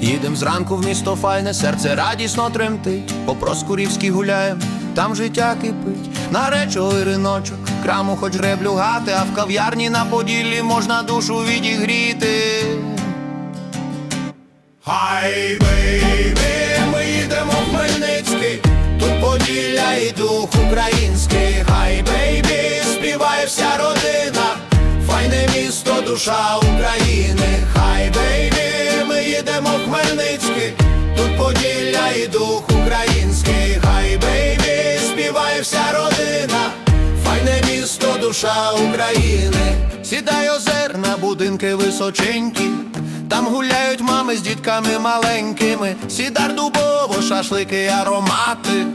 Їдем зранку в місто файне, серце радісно тремтить. По Проскурівській гуляєм, там життя кипить. На речовий риночок, краму хоч греблю гати, а в кав'ярні на поділлі можна душу відігріти. Хай бейбі, ми їдемо в Хмельницький, тут Поділля і дух український. Хай бейбі, співає вся родина, файне місто, душа України. Душа України. Сідай озерна, будинки височенькі. Там гуляють мами з дітками маленькими, сідар дубово, шашлики аромати.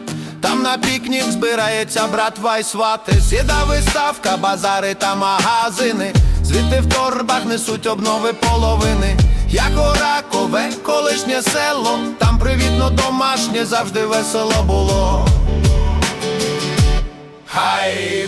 Там на пікнік збирається братва й свати. Сіда виставка, базари та магазини. Звідти в торбах несуть обнови половини. Як Оракове, колишнє село, там привітно домашнє завжди весело було. Хай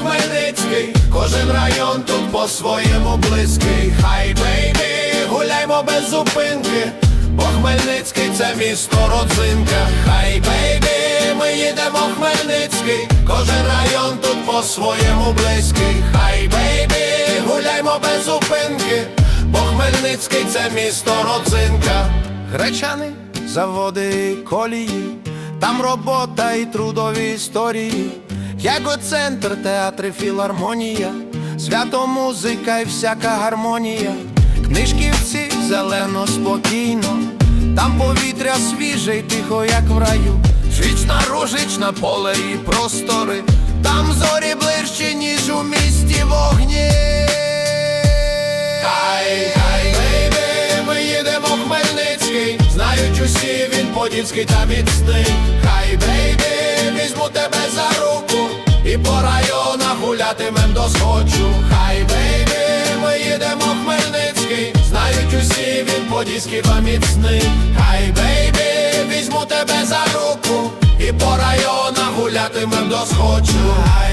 Хмельницький, кожен район тут по-своєму близький. Хай бейбі, гуляймо без зупинки, бо Хмельницький це місто родзинка. Хай бейбі, ми їдемо Хмельницький, кожен район тут по-своєму близький. Хай бейбі, гуляймо без зупинки, бо Хмельницький це місто родзинка. Гречани, заводи колії. Там робота і трудові історії, як центр, театри, філармонія, свято музика і всяка гармонія. Книжківці зелено, спокійно, там повітря свіже й тихо, як в раю. Жична рожична поле і простори, там зорі ближче, ніж у місті вогні. Хай, хай, бейбі, ми їдемо в Хмельницький, знають усі, він подільський та міцний. Хай, бейбі, гулятимем до сходжу. Хай, бейбі, ми їдемо в Хмельницький, знають усі, він подільський поміцний. Хай, бейбі, візьму тебе за руку і по районах гулятимем до сходжу. Хай,